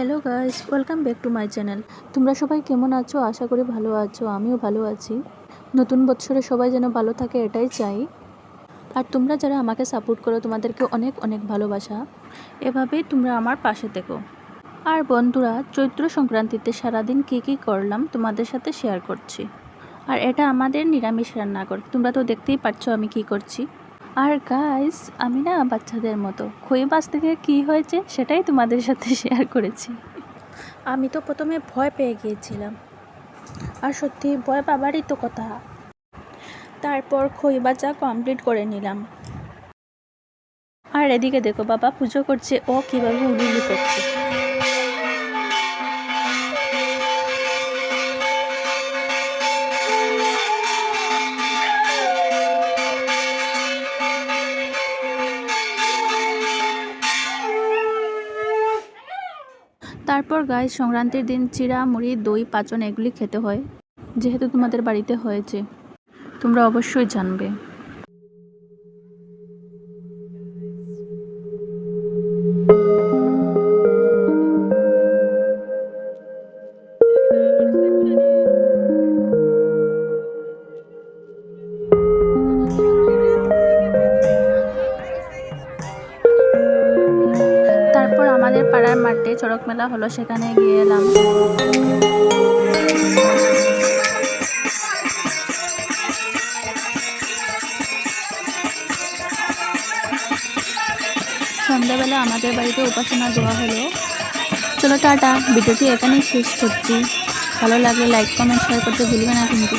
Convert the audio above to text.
Hello guys welcome back to my channel তোমরা সবাই কেমন আছো? আশা করি ভালো আছো, আমিও ভালো আছি। নতুন বছরে সবাই যেন ভালো থাকে, এটাই চাই। আর তোমরা যারা আমাকে সাপোর্ট করো, তোমাদেরকে অনেক অনেক ভালোবাসা। এভাবেই তোমরা আমার পাশে থেকো। আর বন্ধুরা, চৈত্র সংক্রান্তিতে সারাদিন কী কী করলাম, তোমাদের সাথে শেয়ার করছি। আর এটা আমাদের নিরামিষ রান্নাঘর তোমরা তো দেখতেই পাচ্ছ আমি কি করছি। আর গাইস আমি না বাচ্চাদের মতো, খই বাস থেকে কী হয়েছে সেটাই তোমাদের সাথে শেয়ার করেছি। আমি তো প্রথমে ভয় পেয়ে গিয়েছিলাম। আর সত্যি, ভয় পাবারই তো কথা। তারপর খই বাচা কমপ্লিট করে নিলাম। আর এদিকে দেখো বাবা, পুজো করছে, ও কীভাবে উলুলু করছে। তারপর গায়ে সংক্রান্তির দিন চিড়া, মুড়ি, দই, পাচন, এগুলি খেতে হয়। যেহেতু তোমাদের বাড়িতে হয়েছে, তোমরা অবশ্যই জানবে। তারপর আমাদের পাড়ার মাঠে চড়ক মেলা হলো, সেখানে গিয়ে এলাম। সন্ধ্যাবেলা আমাদের বাড়িতে উপাসনা দেওয়া হলো। চলো টাটা, ভিডিওটি এখানেই শেষ করছি। ভালো লাগলে লাইক কমেন্ট শেয়ার করতে ভুলবে না কিন্তু।